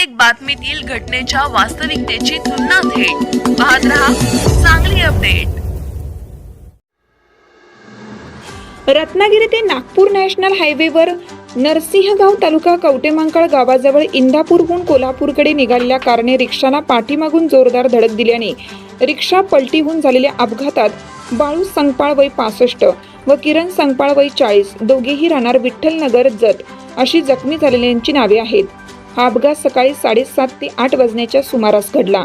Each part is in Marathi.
प्रत्येक बातमीतील घटनेच्या वास्तविकतेची तुलना थेट. पाहत रहा चांगली अपडेट. रत्नागिरी ते नागपूर नॅशनल हायवेवर नरसिंहगाव तालुका कवटेमांकळ गावाजवळ इंदापूरहून कोल्हापूरकडे निघालेल्या कारने रिक्षाला पाठीमागून जोरदार धडक दिल्याने रिक्षा पलटीहून झालेल्या अपघातात बाळू संगपाळ वय पासष्ट व किरण संगपाळ वय चाळीस दोघेही राहणार विठ्ठलनगर जत अशी जखमी झालेल्यांची नावे आहेत. हा अपघात सकाळी साडेसात ते आठ वाजण्याच्या सुमारास घडला.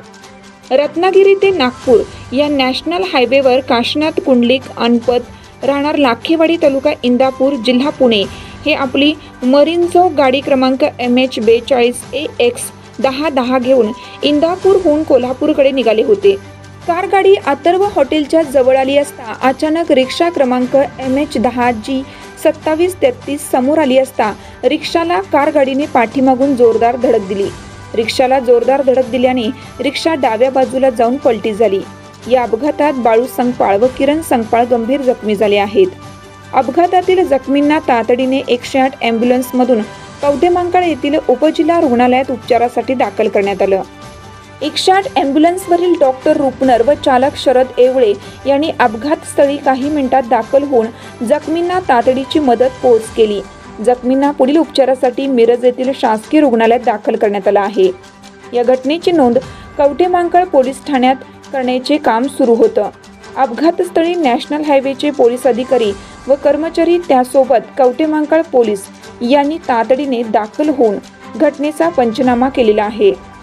रत्नागिरी ते नागपूर या नॅशनल हायवेवर काशनाथ कुंडलिक अनपत राहणार लाखेवाडी तालुका इंदापूर जिल्हा पुणे हे आपली मरिनझो गाडी क्रमांक एम एच बेचाळीस ए एक्स दहा दहा घेऊन इंदापूरहून कोल्हापूरकडे निघाले होते. कार गाडी अथर्व हॉटेलच्या जवळ आली असता अचानक रिक्षा क्रमांक एम एच दहा जी सत्तावीस तेहतीस समोर आली असता रिक्षाला कार गाडीने पाठीमागून जोरदार धडक दिली. रिक्षाला जोरदार धडक दिल्याने रिक्षा डाव्या बाजूला जाऊन पलटी झाली. या अपघातात बाळू संगपाळ व किरण संगपाळ गंभीर जखमी झाले आहेत. अपघातातील जखमींना तातडीने एकशे आठ अँब्युलन्समधून कवठेमांकाळ येथील उपजिल्हा रुग्णालयात उपचारासाठी दाखल करण्यात आलं. एकशे आठ डॉक्टर रुपनर व चालक शरद येवळे यांनी अपघातस्थळी काही मिनिटात दाखल होऊन जखमींना तातडीची मदत पोहोच केली. जखमींना पुढील उपचारासाठी मिरज येथील शासकीय रुग्णालयात दाखल करण्यात आलं आहे. या घटनेची नोंद कवटेमांकळ पोलीस ठाण्यात करण्याचे काम सुरू होतं. अपघातस्थळी नॅशनल हायवेचे पोलीस अधिकारी व कर्मचारी त्यासोबत कवटेमांकळ पोलीस यांनी तातडीने दाखल होऊन घटनेचा पंचनामा केलेला आहे.